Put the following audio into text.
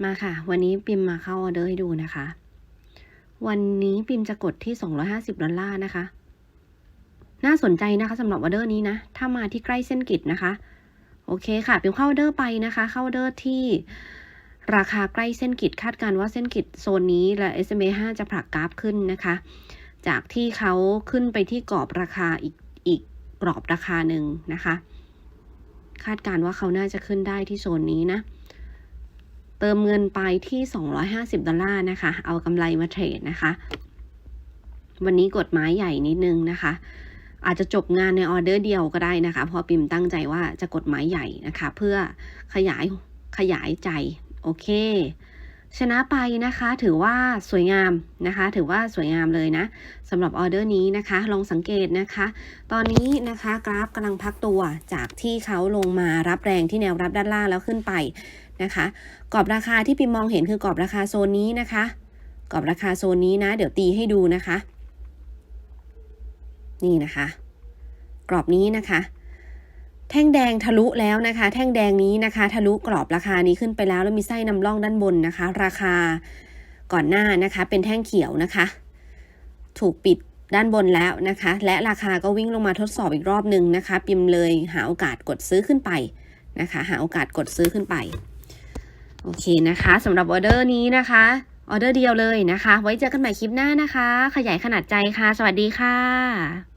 มาค่ะ วันนี้ปิมมาเข้าออเดอร์ให้ดูนะคะ วันนี้ปิมจะกดที่ 250 ดอลลาร์นะคะ น่าสนใจนะคะสำหรับออเดอร์นี้นะ ถ้ามาที่ใกล้เส้นกิจนะคะ โอเคค่ะปิมเข้าออเดอร์ไปนะคะ เข้าออเดอร์ที่ราคาใกล้เส้นกิจคาดการณ์ว่าเส้นกิจโซนนี้และ SMA 5 จะผลักกราฟขึ้นนะคะ จากที่เขาขึ้นไปที่กรอบราคาอีกอีกกรอบราคาหนึ่งนะคะ คาดการณ์ว่าเขาน่าจะขึ้นได้ที่โซนนี้นะ เติมเงินไปที่ 250 ดอลลาร์นะคะ เอากำไรมาเทรดนะคะ วันนี้กฎหมายใหญ่นิดนึงนะคะ อาจจะจบงานในออเดอร์เดียวก็ได้นะคะเพราะปิมตั้งใจว่าจะกฎหมายใหญ่นะคะ เพื่อขยายขยายใจ โอเค ชนะไปนะคะถือว่าสวยงามนะคะ ถือว่าสวยงามเลยนะสำหรับออเดอร์นี้นะคะ ลองสังเกตนะคะ ตอนนี้นะคะกราฟกำลังพักตัวจากที่เขาลงมารับแรงที่แนวรับด้านล่างแล้วขึ้นไปนะคะกรอบราคาที่พิมมองเห็นคือกรอบราคาโซนนี้นะคะกรอบราคาโซนนี้นะ เดี๋ยวตีให้ดูนะคะ นี่นะคะ กรอบนี้นะคะ แท่งแดงทะลุแล้วนะคะ แท่งแดงนี้นะคะ ทะลุกรอบราคานี้ขึ้นไปแล้ว แล้วมีไส้นำร่องด้านบนนะคะ ราคาก่อนหน้านะคะ เป็นแท่งเขียวนะคะ ถูกปิดด้านบนแล้วนะคะ และราคาก็วิ่งลงมาทดสอบอีกรอบหนึ่งนะคะ ปิมเลยหาโอกาสกดซื้อขึ้นไปนะคะ หาโอกาสกดซื้อขึ้นไป โอเคนะคะสำหรับออเดอร์นี้นะคะออเดอร์เดียวเลยนะคะ ไว้เจอกันใหม่คลิปหน้านะคะ ขยายขนาดใจค่ะ สวัสดีค่ะ